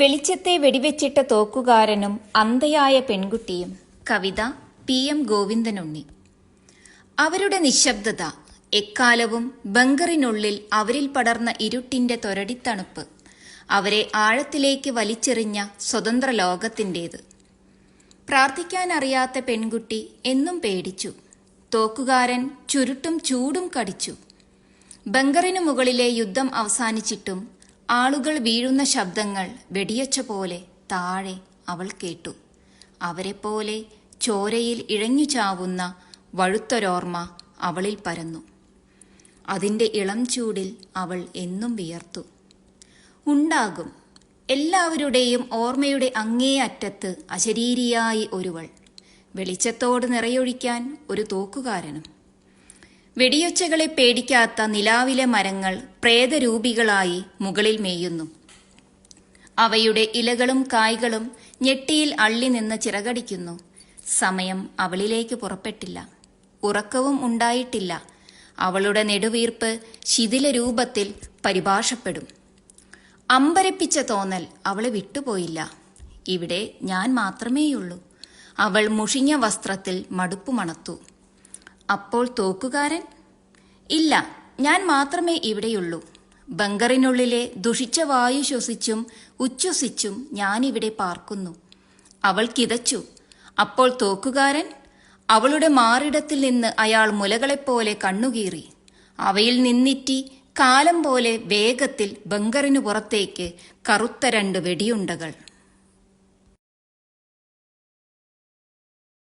വെളിച്ചത്തെ വെടിവെച്ചിട്ട തോക്കുകാരനും അന്ധയായ പെൺകുട്ടിയും കവിത P M Govindanunni. അവരുടെ നിശബ്ദത എക്കാലവും ബങ്കറിനുള്ളിൽ അവരിൽ പടർന്ന ഇരുട്ടിന്റെ തൊരടിത്തണുപ്പ് അവരെ ആഴത്തിലേക്ക് വലിച്ചെറിഞ്ഞ സ്വതന്ത്ര ലോകത്തിന്റേത് പ്രാർത്ഥിക്കാനറിയാത്ത പെൺകുട്ടി എന്നും പേടിച്ചു. തോക്കുകാരൻ ചുരുട്ടും ചൂടും കടിച്ചു. ബങ്കറിനു മുകളിലെ യുദ്ധം അവസാനിച്ചിട്ടും ആളുകൾ വീഴുന്ന ശബ്ദങ്ങൾ വെടിയച്ച പോലെ താഴെ അവൾ കേട്ടു. അവരെപ്പോലെ ചോരയിൽ ഇഴഞ്ഞു ചാവുന്ന വഴുത്തൊരോർമ്മ അവളിൽ പരന്നു. അതിന്റെ ഇളം ചൂടിൽ അവൾ എന്നും വിയർത്തു. ഉണ്ടാകും. എല്ലാവരുടെയും ഓർമ്മയുടെ അങ്ങേ അറ്റത്ത് അശരീരിയായി ഒരുവൾ. വെളിച്ചത്തോട് നിറയൊഴിക്കാൻ ഒരു തോക്കുകാരനും. വെടിയൊച്ചകളെ പേടിക്കാത്ത നിലാവിലെ മരങ്ങൾ പ്രേതരൂപികളായി മുകളിൽ മേയുന്നു. അവയുടെ ഇലകളും കായ്കളും ഞെട്ടിയിൽ അള്ളി നിന്ന് ചിറകടിക്കുന്നു. സമയം അവളിലേക്ക് പുറപ്പെട്ടില്ല. ഉറക്കവും ഉണ്ടായിട്ടില്ല. അവളുടെ നെടുവീർപ്പ് ശിഥില രൂപത്തിൽ പരിഭാഷപ്പെടും. അമ്പരപ്പിച്ച തോന്നൽ അവളെ വിട്ടുപോയില്ല. ഇവിടെ ഞാൻ മാത്രമേയുള്ളൂ. അവൾ മുഷിഞ്ഞ വസ്ത്രത്തിൽ മടുപ്പു മണത്തു അപ്പോൾ തോക്കുകാരൻ? ഇല്ല ഞാൻ മാത്രമേ ഇവിടെയുള്ളൂ. ബങ്കറിനുള്ളിലെ ദുഷിച്ച വായു ശ്വസിച്ചും ഉച്ഛ്വസിച്ചും ഞാനിവിടെ പാർക്കുന്നു. അവൾ കിതച്ചു. അപ്പോൾ തോക്കുകാരൻ അവളുടെ മാറിടത്തിൽ നിന്ന് അയാൾ മുലകളെപ്പോലെ കണ്ണുകീറി. അവയിൽ നിന്നിറ്റി കാലം പോലെ വേഗത്തിൽ ബങ്കറിനു പുറത്തേക്ക് കറുത്ത രണ്ട് വെടിയുണ്ടകൾ.